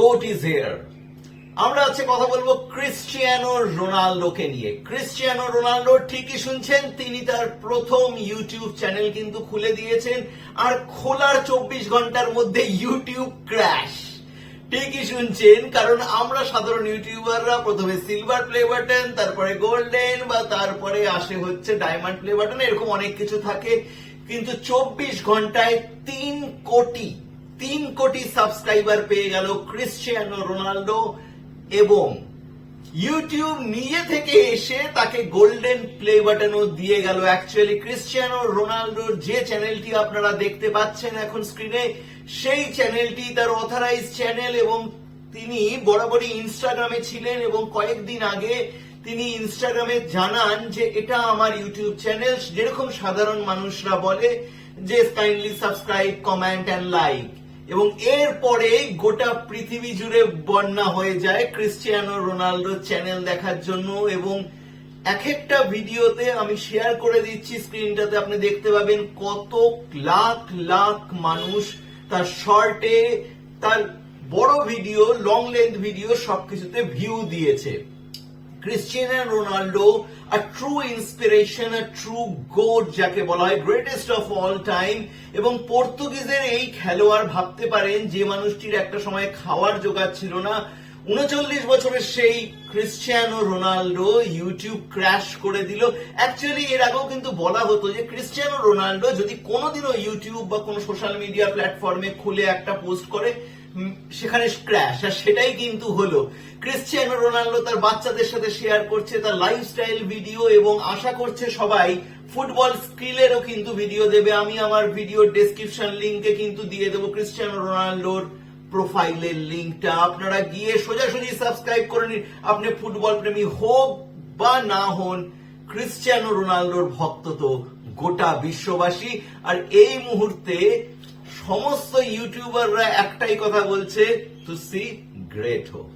Goat is here আমরা আজকে কথা বলব ক্রিশ্চিয়ানো রোনাল্ডোকে নিয়ে। ক্রিশ্চিয়ানো রোনাল্ডো ঠিকই শুনছেন, তিনি তার প্রথম ইউটিউব চ্যানেল কিন্তু খুলে দিয়েছেন, আর খোলার চব্বিশ ঘণ্টার মধ্যে ইউটিউব ক্র্যাশ ঠিকই শুনছেন, কারণ আমরা সাধারণ ইউটিউবাররা প্রথমে সিলভার প্লে বাটন তারপরে গোল্ডেন বা তারপরে আসে হচ্ছে ডায়মন্ড প্লে বাটন এরকম অনেক কিছু থাকে। কিন্তু চব্বিশ ঘন্টায় তিন কোটি তিন কোটি সাবস্ক্রাইবার পেয়ে গেল ক্রিশ্চিয়ানো রোনাল্ডো এবং ইউটিউব নিজে থেকে এসে তাকে গোল্ডেন প্লে বাটনও দিয়ে গেল। অ্যাকচুয়ালি ক্রিশ্চিয়ানো রোনাল্ডোর যে চ্যানেলটি আপনারা দেখতে পাচ্ছেন এখন স্ক্রিনে, সেই চ্যানেলটি তার অথরাইজ চ্যানেল এবং তিনি বরাবরই ইনস্টাগ্রামে ছিলেন এবং কয়েকদিন আগে তিনি ইনস্টাগ্রামে জানান যে এটা আমার ইউটিউব চ্যানেল। যেরকম সাধারণ মানুষরা বলে যে kindly subscribe comment and like এবং এরপরে গোটা পৃথিবী জুড়ে বন্যা হয়ে যায়। ক্রিশ্চিয়ানো রোনাল্ডো চ্যানেল দেখার জন্য এবং এক একটা ভিডিওতে আমি শেয়ার করে দিচ্ছি। স্ক্রিনটাতে আপনি দেখতে পাবেন কত লাখ লাখ মানুষ তার শর্টে তার বড় ভিডিও লং লেন্থ ভিডিও সবকিছুতে ভিউ দিয়েছে। Cristiano Ronaldo a true inspiration a true god যাকে বলা হয় গ্রেটেস্ট অফ অল টাইম এবং পর্তুগিজের এই খেলোয়াড় ভাবতে পারেন যে মানুষটির একটা সময় খাওয়ার জোগাড় ছিল না। উনচল্লিশ বছরের সেই ক্রিশ্চিয়ানো রোনাল্ডো ইউটিউব ক্র্যাশ করে দিল। অ্যাকচুয়ালি এর আগেও কিন্তু বলা হতো যে ক্রিশ্চিয়ানো রোনাল্ডো যদি কোনোদিনও ইউটিউব বা কোনো সোশ্যাল মিডিয়া প্ল্যাটফর্মে খুলে একটা পোস্ট করে সেখানে ক্র্যাশ আর সেটাই কিন্তু হলো। ক্রিশ্চিয়ানো রোনাল্ডো তার বাচ্চাদের সাথে শেয়ার করছে তার লাইফস্টাইল ভিডিও এবং আশা করছে সবাই ফুটবল স্কিলেরও কিন্তু ভিডিও দেবে। আমি আমার ভিডিও ডেসক্রিপশন লিংকে কিন্তু দিয়ে দেবো ক্রিশ্চিয়ানো রোনাল্ডোর প্রোফাইলের লিংকটা আপনারা গিয়ে সোজাসুজি সাবস্ক্রাইব করে নিন। আপনি ফুটবল প্রেমী হোক বা না হন ক্রিশ্চিয়ানো রোনাল্ডোর ভক্ত তো গোটা বিশ্ববাসী। আর এই মুহূর্তে সমস্ত ইউটিউবাররা একটাই কথা বলছে টু সি গ্রেট হোক।